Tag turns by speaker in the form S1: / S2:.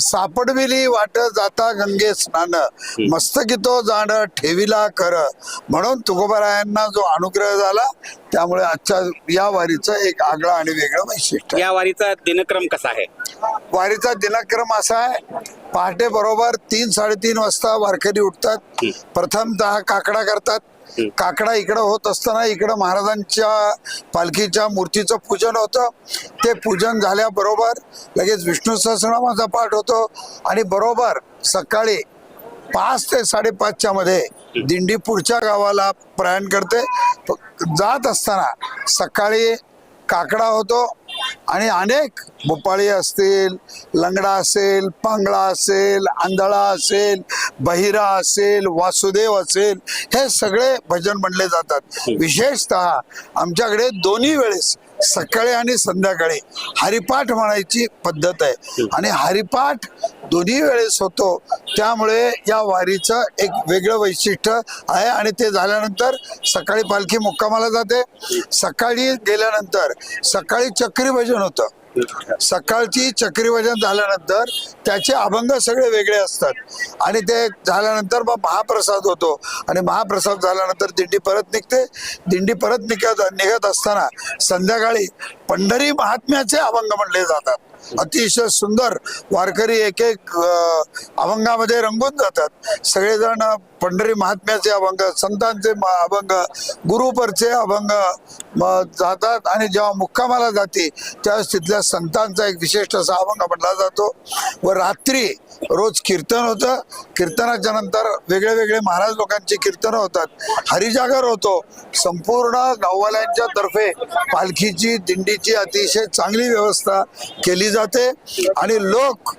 S1: सापडविली वाट जाता गंगे स्नान. मस्तकी तो जाण ठेविला कर म्हणून तुकोबारायांना जो अनुग्रह झाला त्यामुळे आजच्या या वारीचं एक आगळं आणि वेगळं वैशिष्ट्य.
S2: या वारीचा दिनक्रम कसा आहे?
S1: वारीचा दिनक्रम असा आहे पहाटे बरोबर तीन साडेतीन वाजता वारकरी उठतात. प्रथमतः काकडा करतात. काकडा इकडं होत असताना इकडं महाराजांच्या पालखीच्या मूर्तीचं पूजन होतं. ते पूजन झाल्याबरोबर लगेच विष्णू सहस्रनामाचा पाठ होतो आणि बरोबर सकाळी पाच ते साडेपाचच्या मध्ये दिंडी पुढच्या गावाला प्रयाण करते. जात असताना सकाळी काकडा होतो. आणि अनेक भोपाळी असतील लंगडा असेल पांगळा असेल आंधळा असेल बहिरा असेल वासुदेव असेल हे सगळे भजन म्हणले जातात. विशेषतः आमच्याकडे दोन्ही वेळेस सकाळी आणि संध्याकाळी हरिपाठ म्हणायची पद्धत आहे. आणि हरिपाठ दोन्ही वेळेस होतो. त्यामुळे या वारीचं एक वेगळं वैशिष्ट्य आहे आणि ते झाल्यानंतर सकाळी पालखी मुक्कामाला जाते. सकाळी गेल्यानंतर सकाळी चक्री भजन होतं. सकाळची चक्री भजन झाल्यानंतर त्याचे अभंग सगळे वेगळे असतात. आणि ते झाल्यानंतर मग महाप्रसाद होतो. आणि महाप्रसाद झाल्यानंतर दिंडी परत निघते. दिंडी परत निघत निघत असताना संध्याकाळी पंढरी महात्म्याचे अभंग म्हणले जातात. अतिशय सुंदर वारकरी एक एक अभंगामध्ये रंगून जातात. सगळेजण पंढरी महात्म्याचे अभंग संतांचे म- अभंग गुरुपरचे अभंग म- जातात आणि जेव्हा मुक्कामाला जाते त्यावेळेस तिथल्या संतांचा एक विशिष्ट असा अभंग म्हटला जातो. व रात्री रोज कीर्तन होतं. कीर्तनाच्या नंतर वेगळे वेगळे महाराज लोकांची कीर्तनं होतात. हरिजागर होतो. संपूर्ण गाववाल्यांच्या तर्फे पालखीची दिंडीची अतिशय चांगली व्यवस्था केली जाते. आणि लोक